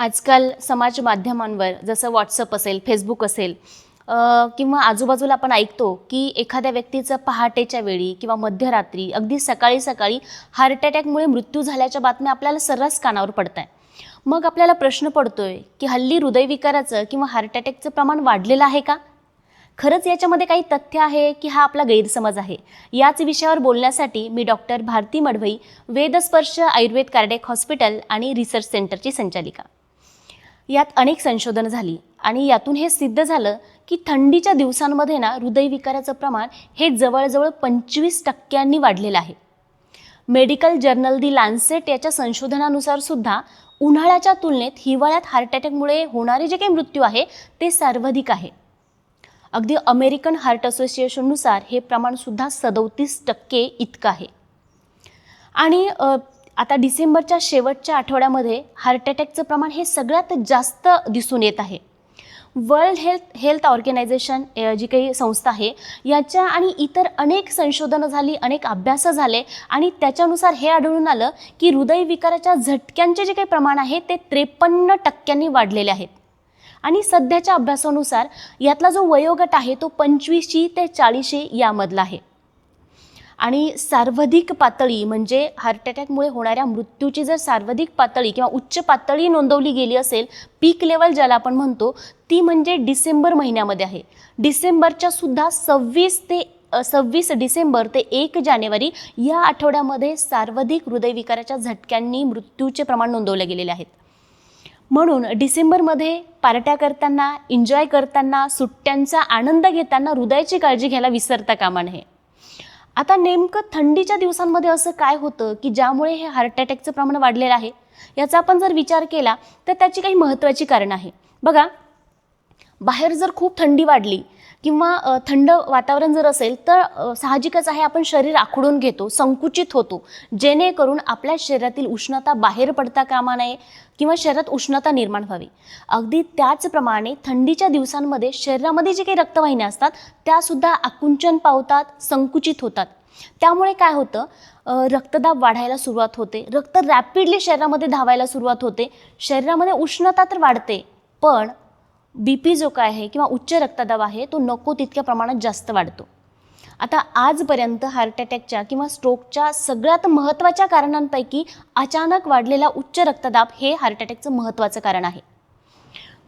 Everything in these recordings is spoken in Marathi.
आजकाल समाज माध्यमांवर जसं व्हॉट्सअप असेल फेसबुक असेल किंवा आजूबाजूला आपण ऐकतो की एखाद्या व्यक्तीचं पहाटेच्या वेळी किंवा मध्यरात्री अगदी सकाळी सकाळी हार्ट अटॅकमुळे मृत्यू झाल्याच्या बातम्या आपल्याला सर्रास कानावर पडत आहे मग आपल्याला प्रश्न पडतोय की हल्ली हृदयविकाराचं किंवा हार्ट अटॅकचं प्रमाण वाढलेलं आहे का? खरंच याच्यामध्ये काही तथ्य आहे की हा आपला गैरसमज आहे? याच विषयावर बोलण्यासाठी मी doctor Bharati Madvai Vedsparsh Ayurved cardiac hospital and research सेंटरची संचालिका. यात अनेक संशोधन झाली आणि यातून हे सिद्ध झालं की थंडीच्या दिवसांमध्ये ना हृदयविकाराचं प्रमाण हे जवळजवळ पंचवीस टक्क्यांनी वाढलेलं आहे. मेडिकल जर्नल दी लॅन्सेट याच्या संशोधनानुसार सुद्धा उन्हाळ्याच्या तुलनेत हिवाळ्यात हार्ट अटॅकमुळे होणारे जे काही मृत्यू आहे ते सर्वाधिक आहे. अगदी अमेरिकन हार्ट असोसिएशननुसार हे प्रमाणसुद्धा सदोतीस टक्के इतकं आहे. आणि आता डिसेंबरच्या शेवटच्या आठवड्यामध्ये हार्ट अटॅकचं प्रमाण हे सगळ्यात जास्त दिसून येत आहे. वर्ल्ड हेल्थ हेल्थ ऑर्गनायझेशन जी काही संस्था आहे याच्या आणि इतर अनेक संशोधनं झाली अनेक अभ्यास झाले आणि त्याच्यानुसार हे आढळून आलं की हृदयविकाराच्या झटक्यांचे जे काही प्रमाण आहे ते त्रेपन्न टक्क्यांनी वाढलेले आहेत. आणि सध्याच्या अभ्यासानुसार यातला जो वयोगट आहे तो पंचवीसशी ते चाळीसशे यामधला आहे. आणि सर्वाधिक पातळी म्हणजे हार्ट अटॅकमुळे होणाऱ्या मृत्यूची जर सर्वाधिक पातळी किंवा उच्च पातळी नोंदवली गेली असेल पीक लेवल ज्याला आपण म्हणतो ती म्हणजे डिसेंबर महिन्यामध्ये आहे. डिसेंबरच्या सुद्धा सव्वीस ते सव्वीस डिसेंबर ते एक जानेवारी या आठवड्यामध्ये सर्वाधिक हृदयविकाराच्या झटक्यांनी मृत्यूचे प्रमाण नोंदवले गेलेले आहेत. म्हणून डिसेंबरमध्ये पार्ट्या करताना एन्जॉय करताना सुट्ट्यांचा आनंद घेताना हृदयाची काळजी घ्यायला विसरता कामा नये. आता नेमकं थंडीच्या दिवसांमध्ये असं काय होतं की ज्यामुळे हे हार्ट अटॅकचं प्रमाण वाढलेलं आहे? याचा आपण जर विचार केला तर त्याची काही महत्त्वाची कारणं आहे. बघा बाहेर जर खूप थंडी वाढली किंवा थंड वातावरण जर असेल तर साहजिकच आहे आपण शरीर आखडून घेतो संकुचित होतो. जेणेकरून आपल्या शरीरातील उष्णता बाहेर पडता कामा नये किंवा शरीरात उष्णता निर्माण व्हावी. अगदी त्याचप्रमाणे थंडीच्या दिवसांमध्ये शरीरामध्ये जे काही रक्तवाहिन्या असतात त्यासुद्धा आकुंचन पावतात संकुचित होतात. त्यामुळे काय होतं रक्तदाब वाढायला सुरुवात होते. रक्त रॅपिडली शरीरामध्ये धावायला सुरुवात होते. शरीरामध्ये उष्णता तर वाढते पण बी पी जो काय आहे किंवा उच्च रक्तदाब आहे तो नको तितक्या प्रमाणात जास्त वाढतो. आता आजपर्यंत हार्ट अटॅकच्या किंवा स्ट्रोकच्या सगळ्यात महत्त्वाच्या कारणांपैकी अचानक वाढलेला उच्च रक्तदाब हे हार्ट अटॅकचं महत्त्वाचं कारण आहे.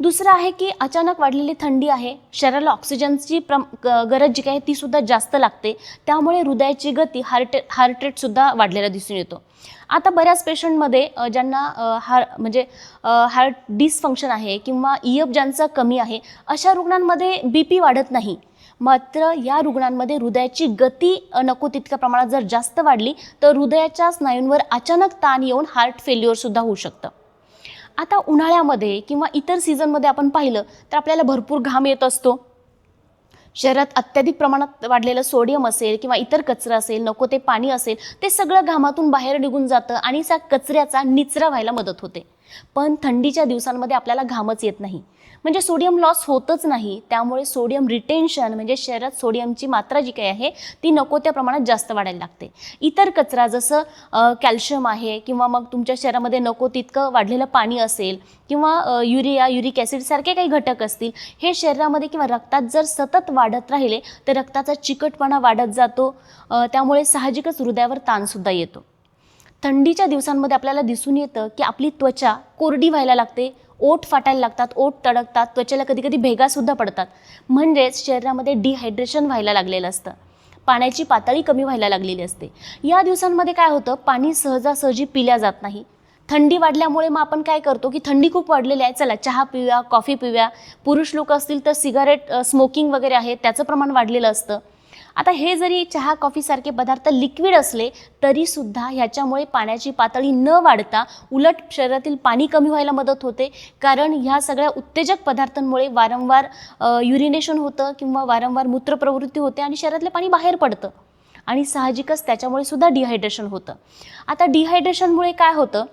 दुसरं आहे की अचानक वाढलेली थंडी आहे शरीराला ऑक्सिजनची प्रम गरज जी काय आहे ती सुद्धा जास्त लागते. त्यामुळे हृदयाची गती हार्ट हार्ट रेटसुद्धा वाढलेला दिसून येतो. आता बऱ्याच पेशंटमध्ये ज्यांना हार म्हणजे हार्ट डिसफंक्शन आहे किंवा इयप ज्यांचा कमी आहे अशा रुग्णांमध्ये बी पी वाढत नाही. मात्र या रुग्णांमध्ये हृदयाची गती नको तितक्या प्रमाणात जर जास्त वाढली तर हृदयाच्या स्नायूंवर अचानक ताण येऊन हार्ट फेल्युअरसुद्धा होऊ शकतं. आता उन्हाळ्यामध्ये किंवा इतर सीझनमध्ये आपण पाहिलं तर आपल्याला भरपूर घाम येत असतो. शरीरात अत्याधिक प्रमाणात वाढलेलं सोडियम असेल किंवा इतर कचरा असेल नको ते पाणी असेल ते सगळं घामातून बाहेर निघून जातं आणि त्या कचऱ्याचा निचरा व्हायला मदत होते. पण थंडीच्या दिवसांमध्ये आपल्याला घामच येत नाही. म्हणजे सोडियम लॉस होतच नाही. त्यामुळे सोडियम रिटेन्शन म्हणजे शरीरात सोडियमची मात्रा जी काही आहे ती नको त्या प्रमाणात जास्त वाढायला लागते. इतर कचरा जसं कॅल्शियम आहे किंवा मग तुमच्या शरीरामध्ये नको तितकं वाढलेलं पाणी असेल किंवा युरिया युरिक ॲसिड सारखे काही घटक असतील हे शरीरामध्ये किंवा रक्तात जर सतत वाढत राहिले तर रक्ताचा चिकटपणा वाढत जातो. त्यामुळे साहजिकच हृदयावर ताणसुद्धा येतो. थंडीच्या दिवसांमध्ये आपल्याला दिसून येतं की आपली त्वचा कोरडी व्हायला लागते ओठ फाटायला लागतात ओठ तडकतात त्वचेला कधी कधी भेगासुद्धा पडतात. म्हणजेच शरीरामध्ये डिहायड्रेशन व्हायला लागलेलं असतं. पाण्याची पातळी कमी व्हायला लागलेली असते. या दिवसांमध्ये काय होतं? पाणी सहजासहजी पिल्या जात नाही. थंडी वाढल्यामुळे मग आपण काय करतो की थंडी खूप वाढलेली आहे. चला चहा पिऊया कॉफी पिऊया. पुरुष लोक असतील तर सिगारेट स्मोकिंग वगैरे आहे. त्याचं प्रमाण वाढलेलं असतं. आता हे जरी चहा कॉफीसारखे पदार्थ लिक्विड असले तरीसुद्धा ह्याच्यामुळे पाण्याची पातळी न वाढता उलट शरीरातील पाणी कमी व्हायला मदत होते. कारण ह्या सगळ्या उत्तेजक पदार्थांमुळे वारंवार युरिनेशन होतं किंवा वारंवार मूत्रप्रवृत्ती होते आणि शरीरातलं पाणी बाहेर पडतं. आणि साहजिकच त्याच्यामुळे सुद्धा डिहायड्रेशन होतं. आता डिहायड्रेशनमुळे काय होतं?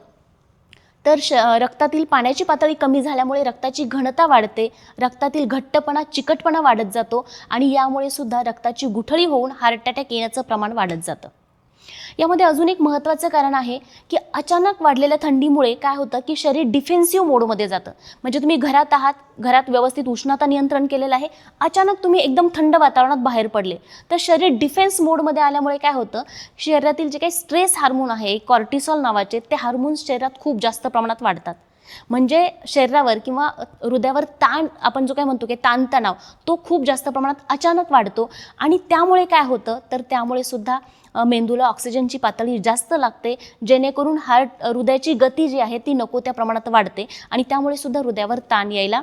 तर श रक्तातील पाण्याची पातळी कमी झाल्यामुळे रक्ताची घनता वाढते. रक्तातील घट्टपणा चिकटपणा वाढत जातो आणि यामुळे सुद्धा रक्ताची गुठळी होऊन हार्ट अटॅक येण्याचं प्रमाण वाढत जातं. यामध्ये अजून एक महत्त्वाचं कारण आहे की अचानक वाढलेल्या थंडीमुळे काय होतं की शरीर डिफेन्सिव्ह मोडमध्ये जातं. म्हणजे तुम्ही घरात आहात घरात व्यवस्थित उष्णता नियंत्रण केलेलं आहे अचानक तुम्ही एकदम थंड वातावरणात बाहेर पडले. तर शरीर डिफेन्स मोडमध्ये आल्यामुळे काय होतं शरीरातील जे काही स्ट्रेस हार्मोन आहे कॉर्टिसॉल नावाचे ते हार्मोन्स शरीरात खूप जास्त प्रमाणात वाढतात. म्हणजे शरीरावर किंवा हृदयावर ताण आपण जो काय म्हणतो की ताणतणाव तो खूप जास्त प्रमाणात अचानक वाढतो आणि त्यामुळे काय होतं तर त्यामुळे सुद्धा मेंदूला ऑक्सिजनची पातळी जास्त लागते जेणेकरून हार्ट हृदयाची गती जी आहे ती नको त्या प्रमाणात वाढते आणि त्यामुळे सुद्धा हृदयावर ताण यायला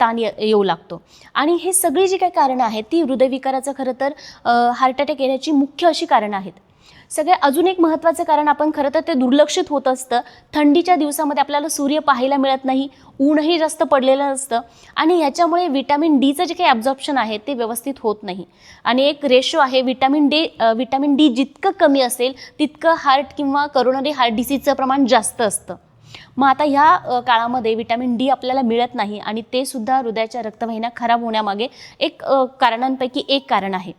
ताण ये- येऊ लागतो. आणि हे सगळी जी काही कारणं आहेत ती हृदयविकाराचं खरं तर हार्ट अटॅक येण्याची मुख्य अशी कारणं आहेत. सगळ्यात अजून एक महत्त्वाचं कारण आपण खरं तर ते दुर्लक्षित होत असतं. थंडीच्या दिवसामध्ये आपल्याला सूर्य पाहायला मिळत नाही ऊनही जास्त पडलेलं नसतं आणि ह्याच्यामुळे विटॅमिन डीचं जे काही ॲब्झॉर्प्शन आहे ते व्यवस्थित होत नाही. आणि एक रेशो आहे विटॅमिन डी विटॅमिन डी जितकं कमी असेल तितकं हार्ट किंवा करोनरी हार्ट डिसीजचं प्रमाण जास्त असतं. मग आता ह्या काळामध्ये विटॅमिन डी आपल्याला मिळत नाही आणि ते सुद्धा हृदयाच्या रक्तवाहिन्या खराब होण्यामागे एक कारणांपैकी एक कारण आहे.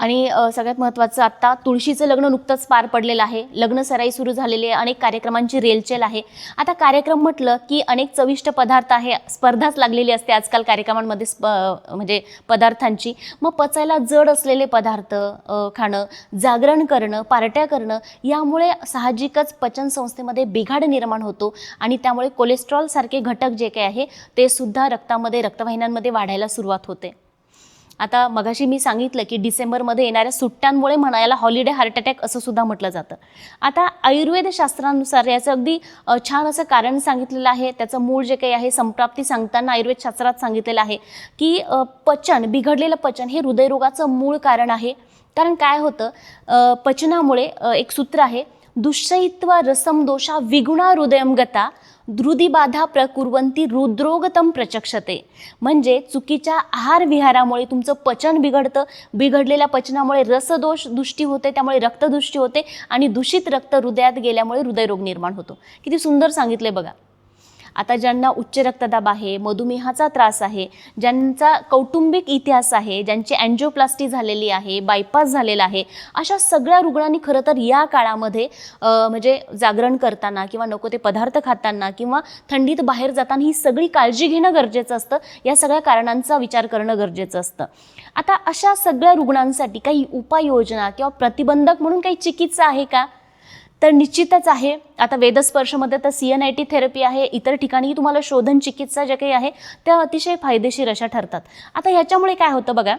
आणि सगळ्यात महत्त्वाचं आत्ता तुळशीचं लग्न नुकतंच पार पडलेलं आहे. लग्न सराई सुरू झालेली आहे अनेक कार्यक्रमांची रेलचेल आहे. आता कार्यक्रम म्हटलं की अनेक चविष्ट पदार्थ आहे स्पर्धाच लागलेली असते आजकाल कार्यक्रमांमध्ये स्प म्हणजे पदार्थांची. मग पचायला जड असलेले पदार्थ खाणं जागरण करणं पार्ट्या करणं यामुळे साहजिकच पचनसंस्थेमध्ये बिघाड निर्माण होतो आणि त्यामुळे कोलेस्ट्रॉलसारखे घटक जे काही आहे ते सुद्धा रक्तामध्ये रक्तवाहिन्यांमध्ये वाढायला सुरुवात होते. आता मगाशी मी सांगितलं की डिसेंबरमध्ये येणाऱ्या सुट्ट्यांमुळे म्हणायला हॉलिडे हार्ट अटॅक असं सुद्धा म्हटलं जातं. आता आयुर्वेद शास्त्रानुसार याचं अगदी छान असं कारण सांगितलेलं आहे. त्याचं मूळ जे काही आहे संप्राप्ती सांगताना आयुर्वेद शास्त्रात सांगितलेलं आहे की पचन बिघडलेलं पचन हे हृदयरोगाचं मूळ कारण आहे. कारण काय होतं? पचनामुळे एक सूत्र आहे दुश्चयित्व रसम दोषा विगुणा हृदयम गता द्रुदिबाधा प्रकुर्वंती रुद्रोगतम प्रचक्षते. म्हणजे चुकीच्या आहार विहारामुळे तुमचं पचन बिघडतं. बिघडलेल्या पचनामुळे रसदोष दृष्टी होते त्यामुळे रक्तदृष्टी होते आणि दूषित रक्त हृदयात गेल्यामुळे हृदयरोग निर्माण होतो. किती सुंदर सांगितले बघा. आता ज्यांना उच्च रक्तदाब आहे मधुमेहाचा त्रास आहे ज्यांचा कौटुंबिक इतिहास आहे ज्यांची अँजिओप्लास्टी झालेली आहे बायपास झालेला आहे अशा सगळ्या रुग्णांनी खरं तर या काळामध्ये म्हणजे जागरण करताना किंवा नको ते पदार्थ खाताना किंवा थंडीत बाहेर जाताना ही सगळी काळजी घेणं गरजेचं असतं या सगळ्या कारणांचा विचार करणं गरजेचं असतं. आता अशा सगळ्या रुग्णांसाठी काही उपाययोजना किंवा प्रतिबंधक म्हणून काही चिकित्सा आहे का? तर निश्चितच आहे. आता वेदस्पर्शमध्ये तर C N I T therapy आहे इतर ठिकाणीही तुम्हाला शोधन चिकित्सा ज्या काही आहे त्या अतिशय फायदेशीर अशा ठरतात. आता ह्याच्यामुळे काय होतं बघा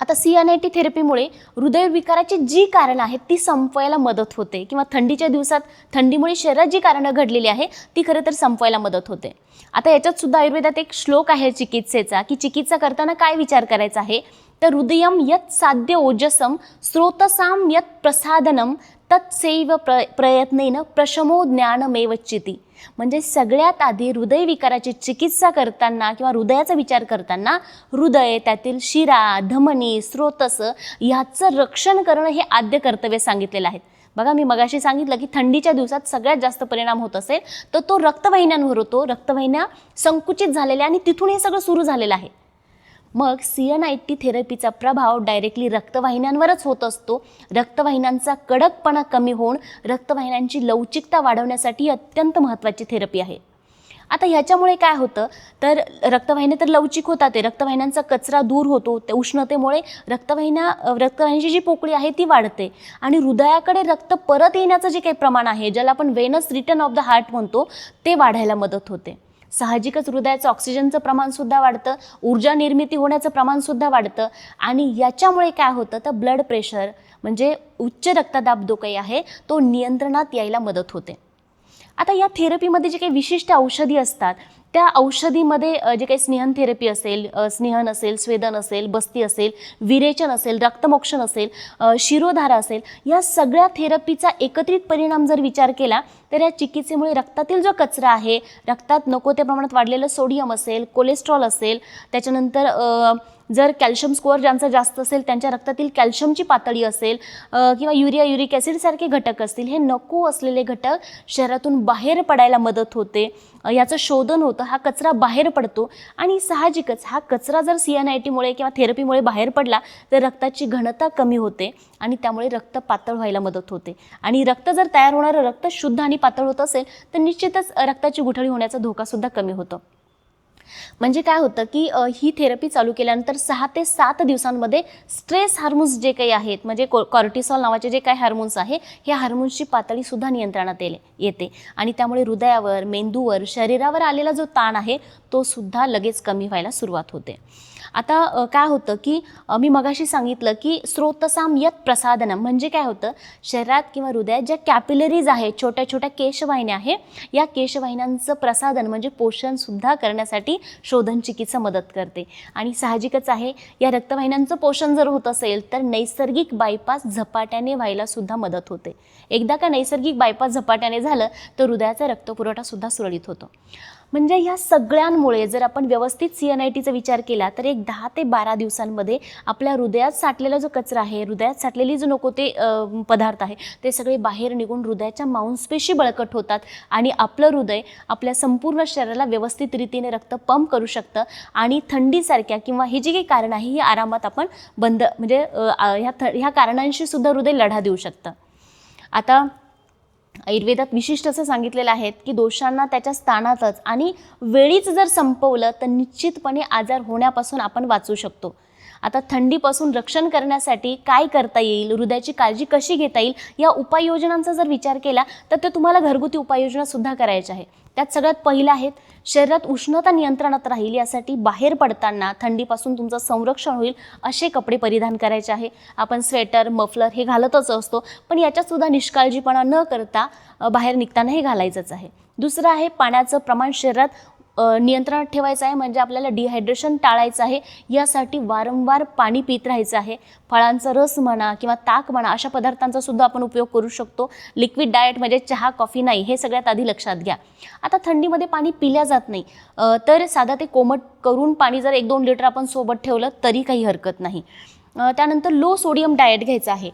आता सी एन आय टी थेरपीमुळे हृदयविकाराची जी कारणं आहेत ती संपवायला मदत होते. किंवा थंडीच्या दिवसात थंडीमुळे शरीरात जी कारणं घडलेली आहे ती खरं तर संपवायला मदत होते. आता याच्यात सुद्धा आयुर्वेदात एक श्लोक आहे चिकित्सेचा की चिकित्सा करताना काय विचार करायचा आहे? तर हृदयम यत साध्य ओजसम स्रोतसाम यत प्रसादनम तत्सैव प्र प्रयत्नेनं प्रशमो ज्ञानमेवच्चिती म्हणजे सगळ्यात आधी हृदयविकाराची चिकित्सा करताना किंवा हृदयाचा विचार करताना हृदय त्यातील शिरा धमनी स्रोतस ह्याचं रक्षण करणं हे आद्य कर्तव्य सांगितलेलं आहे. बघा मी मगाशी सांगितलं की थंडीच्या दिवसात सगळ्यात जास्त परिणाम होत असेल तर तो रक्तवाहिन्यांवर होतो. रक्तवाहिन्या संकुचित झालेल्या आणि तिथून हे सगळं सुरू झालेलं आहे. मग सी एन आय टी थेरपीचा प्रभाव डायरेक्टली रक्तवाहिन्यांवरच होत असतो. रक्तवाहिन्यांचा कडकपणा कमी होऊन रक्तवाहिन्यांची लवचिकता वाढवण्यासाठी अत्यंत महत्त्वाची थेरपी आहे. आता ह्याच्यामुळे काय होतं? तर रक्तवाहिन्या तर लवचिक होतात ते रक्तवाहिन्यांचा कचरा दूर होतो. त्या उष्णतेमुळे रक्तवाहिन्या रक्तवाहिन्याची जी पोकळी आहे ती वाढते. आणि हृदयाकडे रक्त परत येण्याचं जे काही प्रमाण आहे ज्याला आपण venous return of the heart म्हणतो ते वाढायला मदत होते. साहजिकच हृदयाचं ऑक्सिजनचं प्रमाणसुद्धा वाढतं ऊर्जा निर्मिती होण्याचं प्रमाणसुद्धा वाढतं आणि याच्यामुळे काय होतं तर ब्लड प्रेशर म्हणजे उच्च रक्तदाब जो काही आहे तो नियंत्रणात यायला मदत होते. आता या थेरपीमध्ये जे काही विशिष्ट औषधी असतात त्या औषधीमध्ये जे काही स्नेहन थेरपी असेल स्नेहन असेल स्वेदन असेल बस्ती असेल विरेचन असेल रक्तमोक्षण असेल शिरोधारा असेल या सगळ्या थेरपीचा एकत्रित परिणाम जर विचार केला तर या चिकित्सेमुळे रक्तातील जो कचरा आहे रक्तात नको त्या प्रमाणात वाढलेलं सोडियम असेल कोलेस्ट्रॉल असेल त्याच्यानंतर जर कॅल्शियम स्कोअर ज्यांचा जास्त असेल त्यांच्या रक्तातील कॅल्शियमची पातळी असेल किंवा युरिया युरिक ॲसिडसारखे घटक असतील हे नको असलेले घटक शरीरातून बाहेर पडायला मदत होते. याचं शोधन होतं हा कचरा बाहेर पडतो आणि साहजिकच हा कचरा जर सी एन आय टीमुळे किंवा थेरपीमुळे बाहेर पडला तर रक्ताची घनता कमी होते आणि त्यामुळे रक्त पातळ व्हायला मदत होते. आणि रक्त जर तयार होणारं रक्त शुद्ध आणि पातळ होत असेल तर निश्चितच रक्ताची गुठळी होण्याचा धोकासुद्धा कमी होतो. म्हणजे काय होतं की अ, ही थेरपी चालू केल्यानंतर सहा ते सात दिवसांमध्ये स्ट्रेस हार्मोन्स जे काही आहेत म्हणजे को कॉर्टिसॉल नावाचे जे काही हार्मोन्स आहे ह्या हार्मोन्सची पातळीसुद्धा नियंत्रणात येले येते. आणि त्यामुळे हृदयावर मेंदूवर शरीरावर आलेला जो ताण आहे तो सुद्धा लगेच कमी व्हायला सुरुवात होते. आता अ, काय होतं की अ, मी मगाशी सांगितलं की स्रोतसाम यत प्रसादनम म्हणजे काय होतं शरीरात किंवा हृदयात ज्या कॅपिलरीज आहेत छोट्या छोट्या केशवाहिन्या आहे या केशवाहिन्यांचं प्रसादन म्हणजे पोषणसुद्धा करण्यासाठी शोधन चिकित्सा मदत करते. आणि साहजिकच आहे या रक्तवाहिन्यांचं पोषण जर होत असेल तर नैसर्गिक बायपास झपाट्याने व्हायला सुद्धा मदत होते. एकदा का नैसर्गिक बायपास झपाट्याने झालं तर हृदयाचा रक्तपुरवठासुद्धा सुरळीत होतो. म्हणजे ह्या सगळ्यांमुळे जर आपण व्यवस्थित सी एन आय टीचा विचार केला तर एक दहा ते बारा दिवसांमध्ये आपल्या हृदयात साठलेला जो कचरा आहे हृदयात साठलेली जो नको ते पदार्थ आहे ते सगळे बाहेर निघून हृदयाच्या मांसपेशी बळकट होतात आणि आपलं हृदय आपल्या संपूर्ण शरीराला व्यवस्थित रीतीने रक्त पंप करू शकतं आणि थंडीसारख्या किंवा ही जी काही कारणं आहे ही आरामात आपण बंद म्हणजे ह्या थ ह्या कारणांशी सुद्धा हृदय लढा देऊ शकतं. आता आयुर्वेदात विशिष्ट असं सांगितलेलं आहे की दोषांना त्याच्या स्थानातच आणि वेळीच जर संपवलं तर निश्चितपणे आजार होण्यापासून आपण वाचू शकतो. आता थंडीपासून रक्षण करण्यासाठी काय करता येईल? हृदयाची काळजी कशी घेता येईल? या उपाययोजनांचा जर विचार केला तर ते तुम्हाला घरगुती उपाययोजनासुद्धा करायच्या आहे त्यात सगळ्यात पहिलं आहेत शरीरात उष्णता नियंत्रणात राहील यासाठी बाहेर पडताना थंडीपासून तुमचं संरक्षण होईल असे कपडे परिधान करायचे आहे. आपण स्वेटर मफलर हे घालतच असतो पण याच्यातसुद्धा निष्काळजीपणा न करता बाहेर निघताना हे घालायचंच आहे. दुसरं आहे पाण्याचं प्रमाण शरीरात नियंत्रणात ठेवायचं आहे म्हणजे आपल्याला डिहायड्रेशन टाळायचं आहे यासाठी वारंवार पाणी पित राहायचं आहे. फळांचा रस म्हणा किंवा ताक म्हणा अशा पदार्थांचा सुद्धा आपण उपयोग करू शकतो. लिक्विड डाएट म्हणजे चहा कॉफी नाही हे सगळ्यात आधी लक्षात घ्या. आता थंडीमध्ये पाणी पिल्या जात नाही. तर साधा ते कोमट करून पाणी जर एक दोन लिटर आपण सोबत ठेवलं तरी काही हरकत नाही. त्यानंतर लो सोडियम डाएट घ्यायचं आहे.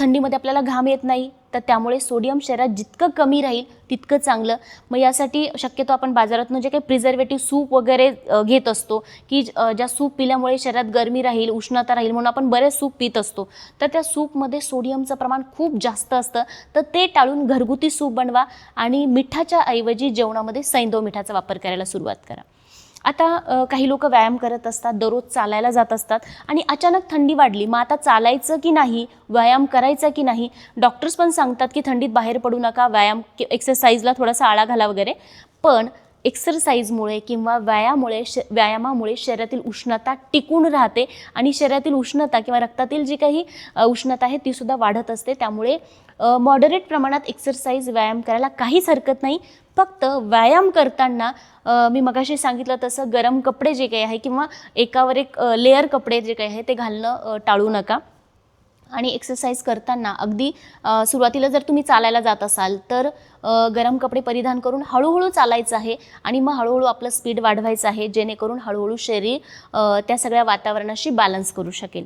थंडीमध्ये आपल्याला घाम येत नाही. तर त्यामुळे सोडियम शरीरात जितकं कमी राहील तितकं चांगलं. मग यासाठी शक्यतो आपण बाजारातून जे काही प्रिझर्वेटिव्ह सूप वगैरे घेत असतो की ज- ज्या सूप पिल्यामुळे शरीरात गरमी राहील उष्णता राहील म्हणून आपण बरेच सूप पित असतो. तर त्या सूपमध्ये सोडियमचं प्रमाण खूप जास्त असतं. तर ते टाळून घरगुती सूप बनवा आणि मिठाच्या ऐवजी जेवणामध्ये सैंदव मिठाचा वापर करायला सुरुवात करा. आता काही लोक व्यायाम करत असतात दररोज चालायला जात असतात आणि अचानक थंडी वाढली. मग आता चालायचं की नाही व्यायाम करायचा की नाही? डॉक्टर्स पण सांगतात की थंडीत बाहेर पडू नका व्यायाम एक्सरसाइजला थोडासा आळा घाला वगैरे. पण एक्सरसाइजमुळे किंवा व्यायामुळे श व्यायामामुळे शरीरातील उष्णता टिकून राहते आणि शरीरातील उष्णता किंवा रक्तातील जी काही उष्णता आहे तीसुद्धा वाढत असते. त्यामुळे मॉडरेट प्रमाणात एक्सरसाइज व्यायाम करायला काहीच हरकत नाही. फक्त व्यायाम करताना मी मगाशी सांगितलं तसं गरम कपडे जे काही आहे किंवा एकावर एक लेअर कपडे जे काही आहे ते घालणं टाळू नका. आणि एक्सरसाइज करताना अगदी सुरुवातीला जर तुम्ही चालायला जात असाल तर गरम कपडे परिधान करून हळूहळू चालायचं आहे आणि मग हळूहळू आपलं स्पीड वाढवायचं आहे जेणेकरून हळूहळू शरीर त्या सगळ्या वातावरणाशी बॅलन्स करू शकेल.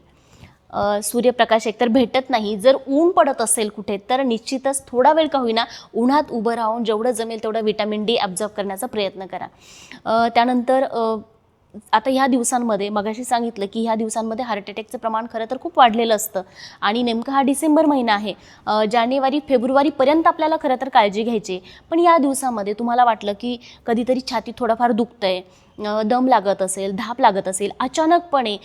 सूर्यप्रकाश एकतर भेटत नाही जर ऊन पडत असेल कुठे तर निश्चितच थोडा वेळ का होईना उन्हात उभं राहून जेवढं जमेल तेवढं विटॅमिन डी ॲब्झॉर्ब करण्याचा प्रयत्न करा त्यानंतर आता ह्या दिवसांमध्ये मगाशी सांगितलं की ह्या दिवसांमध्ये हार्ट अटॅकचं प्रमाण खरं तर खूप वाढलेलं असतं आणि नेमका हा डिसेंबर महिना आहे जानेवारी फेब्रुवारीपर्यंत आपल्याला खरं तर काळजी घ्यायची आहे. पण या दिवसामध्ये तुम्हाला वाटलं की कधीतरी छाती थोडंफार दुखतं आहे दम लागत असेल धाप लागत असेल अचानकपणे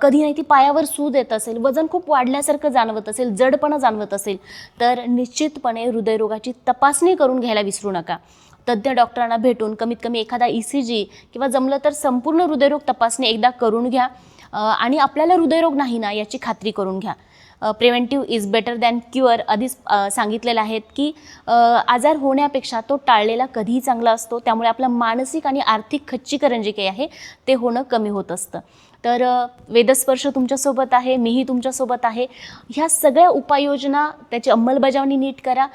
कधी नाही ती पायावर सूज येत असेल वजन खूप वाढल्यासारखं जाणवत असेल जडपणा जाणवत असेल तर निश्चितपणे हृदयरोगाची तपासणी करून घ्यायला विसरू नका. तज्ज्ञ डॉक्टरांना भेटून कमीत कमी एखादा ई सी जी किंवा जमलं तर संपूर्ण हृदयरोग तपासणी एकदा करून घ्या. आणि आपल्याला हृदयरोग नाही ना याची खात्री करून घ्या. Preventive is better than cure आधीच सांगितलेलं आहेत की आजार होण्यापेक्षा तो टाळलेला कधीही चांगला असतो. त्यामुळे आपलं मानसिक आणि आर्थिक खच्चीकरण जे काही आहे ते होणं कमी होत असतं. तर वेदस्पर्श तुमच्यासोबत आहे मीही तुमच्यासोबत आहे. ह्या सगळ्या उपाययोजना त्याची अंमलबजावणी नीट करा.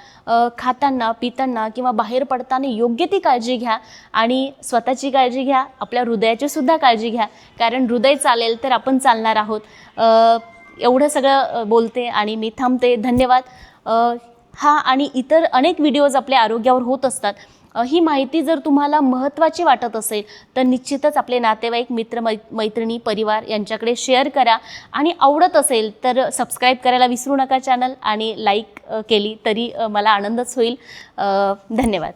खाताना पिताना किंवा बाहेर पडताना योग्य ती काळजी घ्या आणि स्वतःची काळजी घ्या. आपल्या हृदयाची सुद्धा काळजी घ्या. कारण हृदय चालेल तर आपण चालणार आहोत. एवढं सगळं बोलते आणि मी थांबते. धन्यवाद. हा आणि इतर अनेक व्हिडिओज आपल्या आरोग्यावर होत असतात. ही माहिती जर तुम्हाला महत्त्वाची वाटत असेल तर निश्चितच आपले नातेवाईक मित्र मै मैत्रिणी परिवार यांच्याकडे शेअर करा. आणि आवडत असेल तर सबस्क्राईब करायला विसरू नका चॅनल आणि लाईक केली तरी मला आनंदच होईल. धन्यवाद.